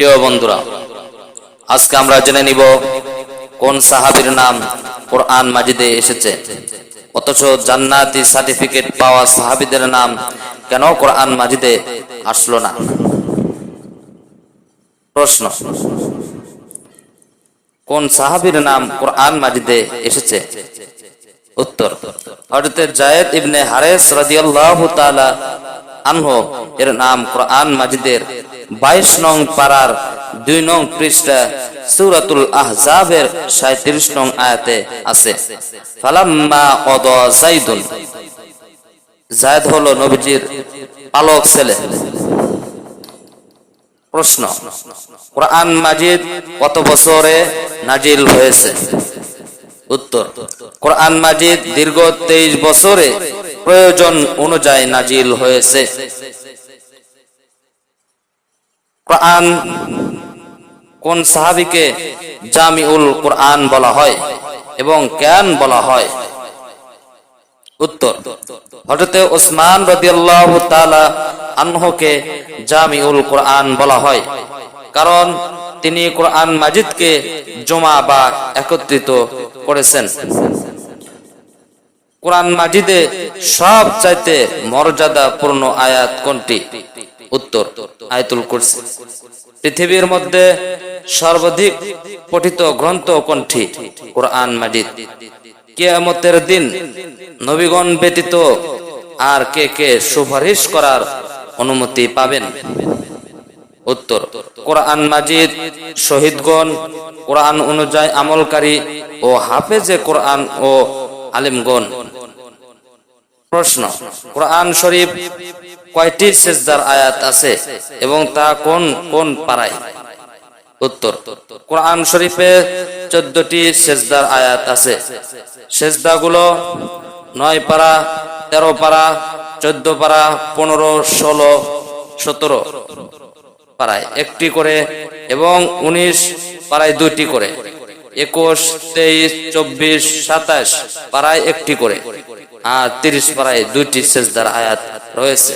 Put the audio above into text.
প্রিয় বন্ধুরা, আজকে আমরা জেনে নিব কোন সাহাবীর নাম কোরআন মাজিদে এসেছে। অথচ জান্নাতি সার্টিফিকেট পাওয়া সাহাবীদের নাম কেন কোরআন মাজিদে আসলো না? প্রশ্ন, কোন সাহাবীর নাম কোরআন মাজিদে এসেছে? উত্তর, হযরত জায়েদ ইবনে হারেস রাদিয়াল্লাহু তাআলা আনহু, এর নাম কোরআন মাজিদের 22 নং পারার 2 নং পৃষ্ঠা সূরাতুল আহজাবের 37 নং আয়াতে আছে। ফালাম্মা যাইদুন। জায়েদ হলো নবীজির ছেলে। প্রশ্ন, কোরআন মাজিদ কত বছরে নাজিল হয়েছে? উত্তর, কোরআন মাজিদ দীর্ঘ তেইশ বছরে প্রয়োজন অনুযায়ী নাজিল হয়েছে। কোরআন কোন সাহাবিকে জামিউল কোরআন বলা হয় এবং কেন বলা হয়? উত্তর হজরতে ওসমান রাদিয়াল্লাহু আনহুকে জামিউল কোরআন বলা হয়। কারণ তিনি কোরআন মাজিদকে জমা বা একত্রিত করেছেন। কোরআন মাজিদে সব চাইতে মর্যাদাপূর্ণ আয়াত কোনটি? উত্তর আয়াতুল কুরসি। পৃথিবীর মধ্যে সর্বাধিক পঠিত গ্রন্থ কোনটি? কোরআন মাজিদ। কিয়ামতের দিন নবীগণ ব্যতীত আর কে কে সুপারিশ করার অনুমতি পাবেন? উত্তর, কোরআন মাজিদ শহীদগণ কোরআন অনুযায়ী আমলকারী ও হাফেজে কোরআন ও আলিমগণ। প্রশ্ন, কোরআন শরীফ কয়টি সেজদার আয়াত আছে এবং তা কোন কোন পাড়ায়? উত্তর, কোরআন শরীফে চোদ্দটি সেজদার আয়াত আছে। সেজদাগুলো নয় পারা তেরো পারা চোদ্দ পারা পনেরো, ষোলো, সতেরো পাড়ায় একটি করে এবং উনিশ পাড়ায় দুইটি করে। একুশ, তেইশ, চব্বিশ, সাতাশ পাড়ায় একটি করে। আর তিরিশ পাড়ায় দুইটি সেজদার আয়াত রয়েছে।